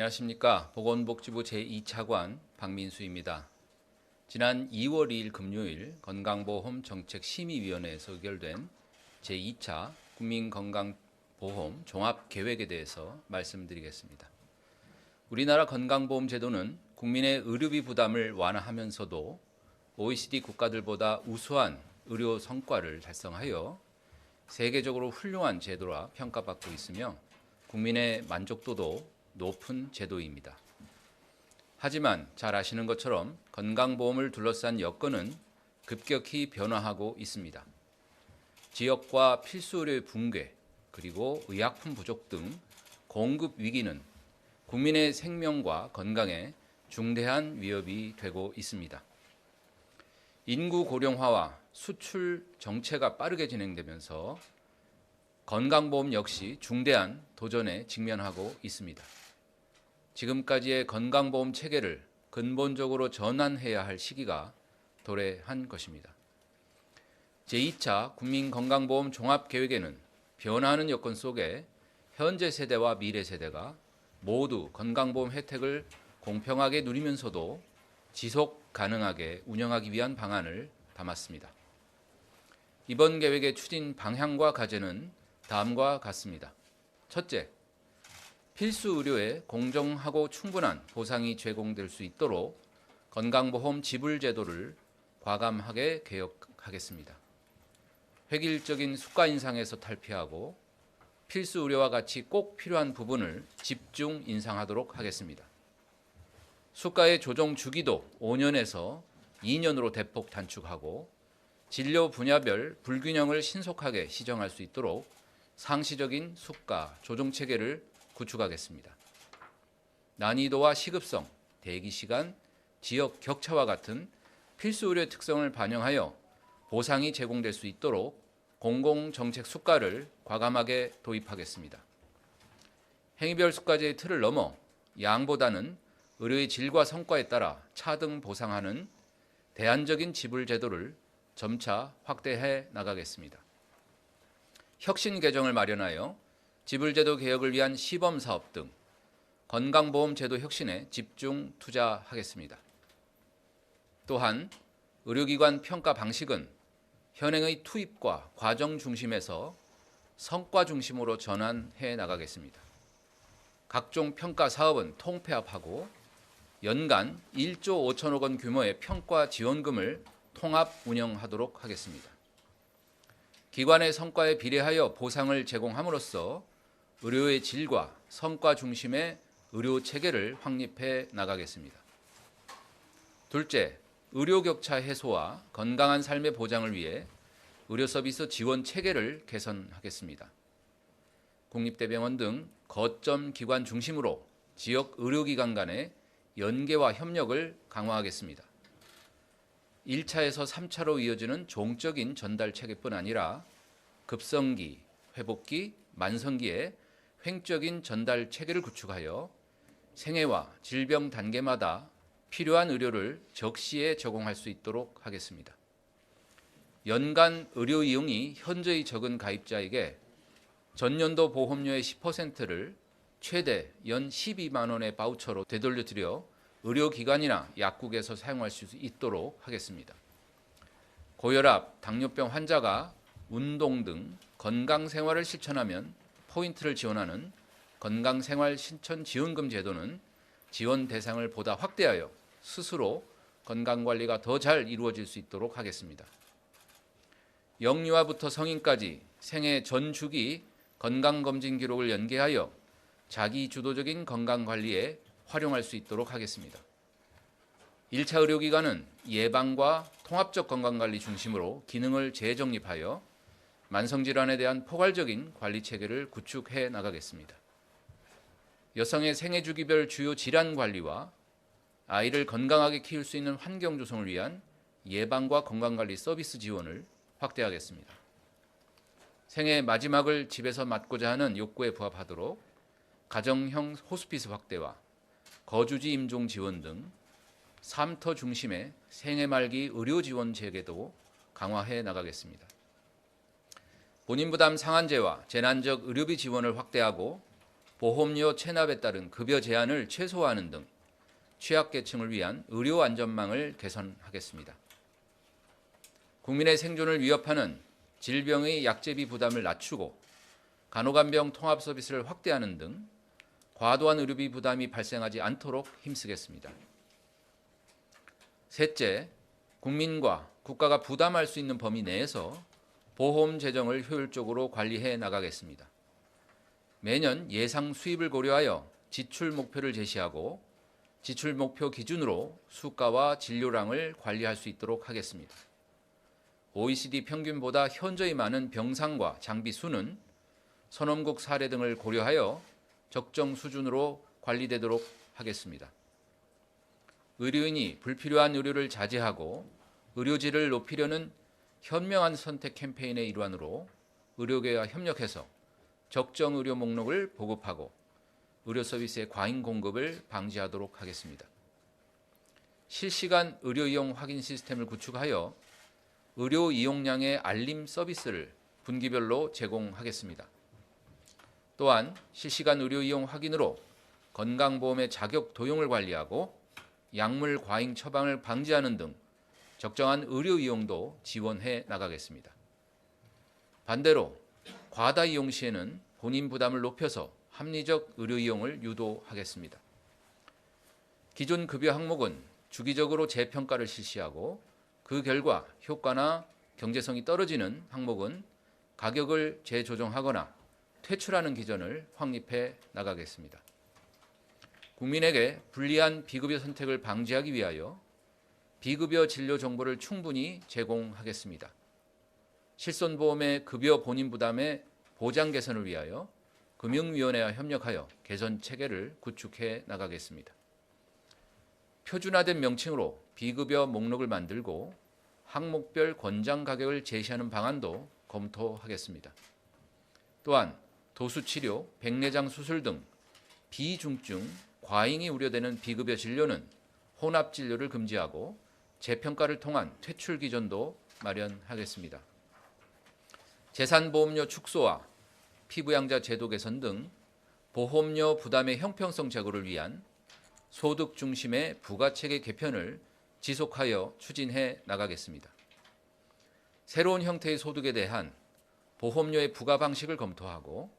안녕하십니까. 보건복지부 제2차관 박민수입니다. 지난 2월 2일 금요일 건강보험 정책심의위원회에서 의결된 제2차 국민건강보험 종합계획에 대해서 말씀드리겠습니다. 우리나라 건강보험 제도는 국민의 의료비 부담을 완화하면서도 OECD 국가들보다 우수한 의료 성과를 달성하여 세계적으로 훌륭한 제도라 평가받고 있으며 국민의 만족도도 높은 제도입니다. 하지만 잘 아시는 것처럼 건강보험을 둘러싼 여건은 급격히 변화하고 있습니다. 지역과 필수 의료의 붕괴, 그리고 의약품 부족 등 공급 위기는 국민의 생명과 건강에 중대한 위협이 되고 있습니다. 인구 고령화와 수출 정체가 빠르게 진행되면서 건강보험 역시 중대한 도전에 직면하고 있습니다. 지금까지의 건강보험 체계를 근본적으로 전환해야 할 시기가 도래한 것입니다. 제2차 국민건강보험 종합계획에는 변화하는 여건 속에 현재 세대와 미래 세대가 모두 건강보험 혜택을 공평하게 누리면서도 지속 가능하게 운영하기 위한 방안을 담았습니다. 이번 계획의 추진 방향과 과제는 다음과 같습니다. 첫째, 필수 의료에 공정하고 충분한 보상이 제공될 수 있도록 건강보험 지불 제도를 과감하게 개혁하겠습니다. 획일적인 수가 인상에서 탈피하고 필수 의료와 같이 꼭 필요한 부분을 집중 인상하도록 하겠습니다. 수가의 조정 주기도 5년에서 2년으로 대폭 단축하고 진료 분야별 불균형을 신속하게 시정할 수 있도록 상시적인 수가 조정 체계를 구축하겠습니다. 난이도와 시급성, 대기 시간, 지역 격차와 같은 필수 의료 특성을 반영하여 보상이 제공될 수 있도록 공공 정책 수가를 과감하게 도입하겠습니다. 행위별 수가제의 틀을 넘어 양보다는 의료의 질과 성과에 따라 차등 보상하는 대안적인 지불 제도를 점차 확대해 나가겠습니다. 혁신 개정을 마련하여 지불제도 개혁을 위한 시범 사업 등 건강보험 제도 혁신에 집중 투자하겠습니다. 또한 의료기관 평가 방식은 현행의 투입과 과정 중심에서 성과 중심으로 전환해 나가겠습니다. 각종 평가 사업은 통폐합하고 연간 1조 5천억 원 규모의 평가 지원금을 통합 운영하도록 하겠습니다. 기관의 성과에 비례하여 보상을 제공함으로써 의료의 질과 성과 중심의 의료 체계를 확립해 나가겠습니다. 둘째, 의료 격차 해소와 건강한 삶의 보장을 위해 의료 서비스 지원 체계를 개선하겠습니다. 국립대병원 등 거점 기관 중심으로 지역 의료기관 간의 연계와 협력을 강화하겠습니다. 1차에서 3차로 이어지는 종적인 전달 체계뿐 아니라 급성기, 회복기, 만성기에 횡적인 전달 체계를 구축하여 생애와 질병 단계마다 필요한 의료를 적시에 제공할 수 있도록 하겠습니다. 연간 의료 이용이 현저히 적은 가입자에게 전년도 보험료의 10%를 최대 연 12만 원의 바우처로 되돌려 드려 의료기관이나 약국에서 사용할 수 있도록 하겠습니다. 고혈압, 당뇨병 환자가 운동 등 건강 생활을 실천하면 포인트를 지원하는 건강생활 신천 지원금 제도는 지원 대상을 보다 확대하여 스스로 건강관리가 더 잘 이루어질 수 있도록 하겠습니다. 영유아부터 성인까지 생애 전 주기 건강검진 기록을 연계하여 자기 주도적인 건강관리에 활용할 수 있도록 하겠습니다. 1차 의료기관은 예방과 통합적 건강관리 중심으로 기능을 재정립하여 만성 질환에 대한 포괄적인 관리 체계를 구축해 나가겠습니다. 여성의 생애 주기별 주요 질환 관리와 아이를 건강하게 키울 수 있는 환경 조성을 위한 예방과 건강관리 서비스 지원을 확대하겠습니다. 생애 마지막을 집에서 맞고자 하는 욕구에 부합하도록 가정형 호스피스 확대와 거주지 임종 지원 등 삶터 중심의 생애 말기 의료 지원 체계도 강화해 나가겠습니다. 본인 부담 상한제와 재난적 의료비 지원을 확대하고 보험료 체납에 따른 급여 제한을 최소화하는 등 취약계층을 위한 의료 안전망을 개선하겠습니다. 국민의 생존을 위협하는 질병의 약제비 부담을 낮추고 간호간병 통합 서비스를 확대하는 등 과도한 의료비 부담이 발생하지 않도록 힘쓰겠습니다. 셋째, 국민과 국가가 부담할 수 있는 범위 내에서 보험 재정을 효율적으로 관리해 나가겠습니다. 매년 예상 수입을 고려하여 지출 목표를 제시하고 지출 목표 기준으로 수가와 진료량을 관리할 수 있도록 하겠습니다. OECD 평균보다 현저히 많은 병상과 장비 수는 선원국 사례 등을 고려하여 적정 수준으로 관리되도록 하겠습니다. 의료인이 불필요한 의료를 자제하고 의료질을 높이려는 현명한 선택 캠페인의 일환으로 의료계와 협력해서 적정 의료 목록을 보급하고 의료 서비스의 과잉 공급을 방지하도록 하겠습니다. 실시간 의료 이용 확인 시스템을 구축하여 의료 이용량의 알림 서비스를 분기별로 제공하겠습니다. 또한 실시간 의료 이용 확인으로 건강보험의 자격 도용을 관리하고 약물 과잉 처방을 방지하는 등 적정한 의료 이용도 지원해 나가겠습니다. 반대로 과다 이용 시에는 본인 부담을 높여서 합리적 의료 이용을 유도하겠습니다. 기존 급여 항목은 주기적으로 재평가를 실시하고 그 결과 효과나 경제성이 떨어지는 항목은 가격을 재조정하거나 퇴출하는 기전을 확립해 나가겠습니다. 국민에게 불리한 비급여 선택을 방지하기 위하여 비급여 진료 정보를 충분히 제공하겠습니다. 실손보험의 급여 본인 부담의 보장 개선을 위하여 금융위원회와 협력하여 개선 체계를 구축해 나가겠습니다. 표준화된 명칭으로 비급여 목록을 만들고 항목별 권장 가격을 제시하는 방안도 검토하겠습니다. 또한 도수치료, 백내장 수술 등 비중증, 과잉이 우려되는 비급여 진료는 혼합 진료를 금지하고 재평가를 통한 퇴출 기전도 마련하겠습니다. 재산보험료 축소와 피부양자 제도 개선 등 보험료 부담의 형평성 제고를 위한 소득 중심의 부가체계 개편을 지속하여 추진해 나가겠습니다. 새로운 형태의 소득에 대한 보험료의 부과 방식을 검토하고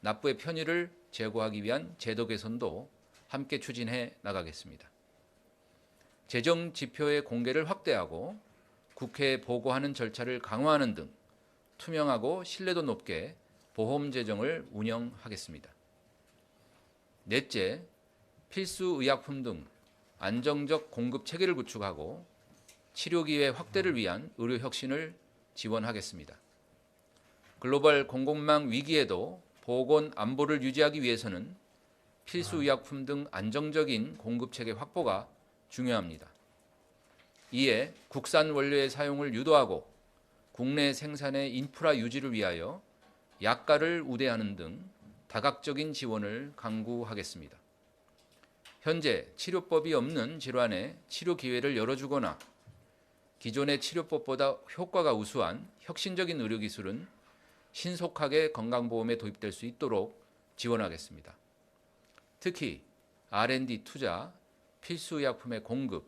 납부의 편의를 제고하기 위한 제도 개선도 함께 추진해 나가겠습니다. 재정 지표의 공개를 확대하고 국회에 보고하는 절차를 강화하는 등 투명하고 신뢰도 높게 보험 재정을 운영하겠습니다. 넷째, 필수 의약품 등 안정적 공급 체계를 구축하고 치료 기회 확대를 위한 의료 혁신을 지원하겠습니다. 글로벌 공공망 위기에도 보건 안보를 유지하기 위해서는 필수 의약품 등 안정적인 공급 체계 확보가 중요합니다. 이에 국산 원료의 사용을 유도하고 국내 생산의 인프라 유지를 위하여 약가를 우대하는 등 다각적인 지원을 강구하겠습니다. 현재 치료법이 없는 질환에 치료 기회를 열어주거나 기존의 치료법보다 효과가 우수한 혁신적인 의료기술은 신속하게 건강보험에 도입될 수 있도록 지원하겠습니다. 특히 R&D 투자, 필수의약품의 공급,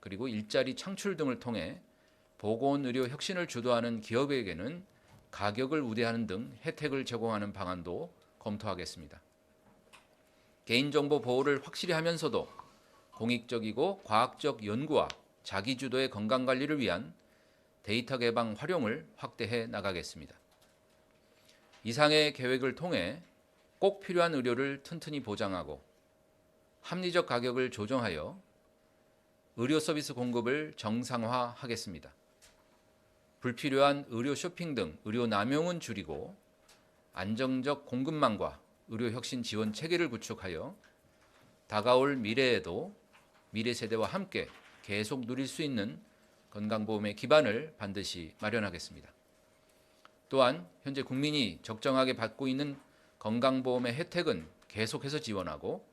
그리고 일자리 창출 등을 통해 보건의료 혁신을 주도하는 기업에게는 가격을 우대하는 등 혜택을 제공하는 방안도 검토하겠습니다. 개인정보 보호를 확실히 하면서도 공익적이고 과학적 연구와 자기주도의 건강관리를 위한 데이터 개방 활용을 확대해 나가겠습니다. 이상의 계획을 통해 꼭 필요한 의료를 튼튼히 보장하고 합리적 가격을 조정하여 의료 서비스 공급을 정상화하겠습니다. 불필요한 의료 쇼핑 등 의료 남용은 줄이고 안정적 공급망과 의료 혁신 지원 체계를 구축하여 다가올 미래에도 미래 세대와 함께 계속 누릴 수 있는 건강보험의 기반을 반드시 마련하겠습니다. 또한 현재 국민이 적정하게 받고 있는 건강보험의 혜택은 계속해서 지원하고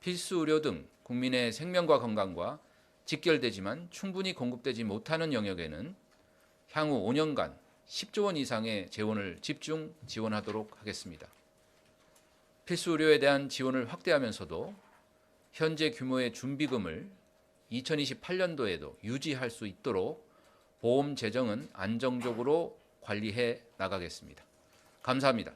필수 의료 등 국민의 생명과 건강과 직결되지만 충분히 공급되지 못하는 영역에는 향후 5년간 10조 원 이상의 재원을 집중 지원하도록 하겠습니다. 필수 의료에 대한 지원을 확대하면서도 현재 규모의 준비금을 2028년도에도 유지할 수 있도록 보험 재정은 안정적으로 관리해 나가겠습니다. 감사합니다.